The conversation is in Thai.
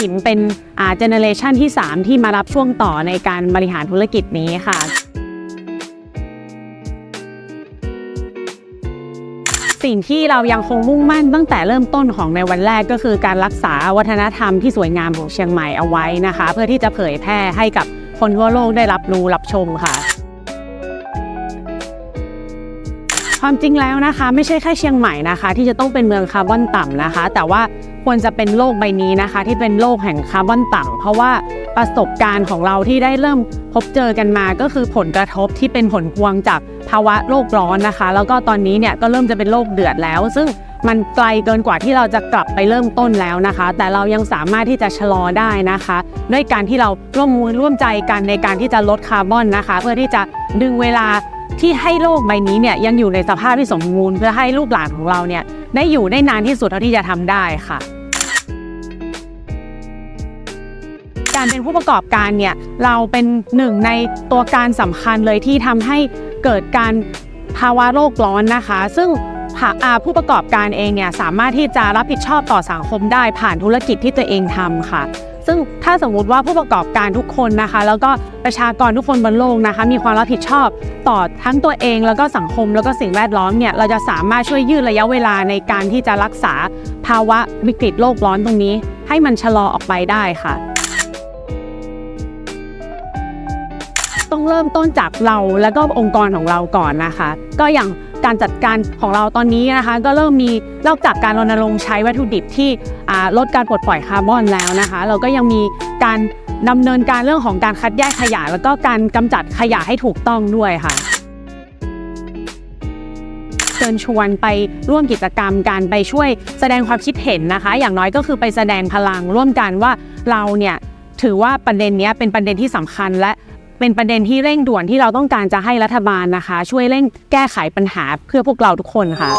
ขิมเป็นเจเนเรชันที่ 3 ที่มารับช่วงต่อในการบริหารธุรกิจนี้ค่ะสิ่งที่เรายังคงมุ่งมั่นตั้งแต่เริ่มต้นของในวันแรกก็คือการรักษาวัฒนธรรมที่สวยงามของเชียงใหม่เอาไว้นะคะ เพื่อที่จะเผยแพร่ให้กับคนทั่วโลกได้รับรู้รับชมค่ะ ความจริงแล้วนะคะ ไม่ใช่แค่เชียงใหม่นะคะ ที่จะต้องเป็นเมืองคาร์บอนต่ำนะคะ แต่ว่า ควรจะเป็นโลกใบนี้นะคะ ที่เป็นโลกแห่งคาร์บอนต่ำเพราะว่าประสบการณ์ของเราที่ได้เริ่มพบเจอกันมาก็คือผลกระทบที่เป็นผลพวงจากภาวะโลกร้อนนะคะ แล้วก็ตอนนี้เนี่ยก็เริ่มจะเป็นโลกเดือดแล้ว ซึ่งมันไกลเกินกว่าที่เราจะกลับไปเริ่มต้นแล้วนะคะ แต่เรายังสามารถที่จะชะลอได้นะคะ ด้วยการที่เราร่วมมือร่วมใจกันในการที่จะลดคาร์บอนนะคะ เพื่อที่จะดึงเวลาที่ให้โลกใบนี้เนี่ยยังอยู่ในสภาพที่สมบูรณ์เพื่อให้ลูกหลานของเราเนี่ยได้อยู่ได้นานที่สุดเท่าที่จะทำได้ค่ะ การเป็นผู้ประกอบการเนี่ยเราเป็นหนึ่งในตัวการสำคัญเลยที่ทำให้เกิดการภาวะโลกร้อนนะคะ ซึ่งผ่าผู้ประกอบการเองเนี่ยสามารถที่จะรับผิดชอบต่อสังคมได้ผ่านธุรกิจที่ตัวเองทำค่ะ ซึ่งถ้าสมมุติว่าผู้ประกอบการทุกคนนะคะ แล้วก็ประชากรทุกคนบนโลกนะคะ มีความรับผิดชอบต่อทั้งตัวเอง แล้วก็สังคมแล้วก็สิ่งแวดล้อมเนี่ยเราจะสามารถช่วยยืดระยะเวลาในการที่จะรักษาภาวะวิกฤตโลกร้อนตรงนี้ ให้มันชะลอออกไปได้ค่ะ ต้องเริ่มต้นจากเราแล้วก็องค์กรของเราก่อนนะคะ ก็อย่างการจัดการของเราตอนนี้นะคะ ก็เริ่มมีนอกจากการรณรงค์ใช้วัตถุดิบที่ลดการปลดปล่อยคาร์บอนแล้วนะคะ เราก็ยังมีการดำเนินการเรื่องของการคัดแยกขยะ แล้วก็การกำจัดขยะให้ถูกต้องด้วยค่ะเชิญชวนไปร่วมกิจกรรมการไปช่วยแสดงความคิดเห็นนะคะ อย่างน้อยก็คือไปแสดงพลังร่วมกันว่าเราเนี่ยถือว่าประเด็นนี้เป็นประเด็นที่สำคัญและ เป็นประเด็นที่เร่งด่วนที่เราต้องการจะให้รัฐบาลนะคะ ช่วยเร่งแก้ไขปัญหาเพื่อพวกเราทุกคนค่ะ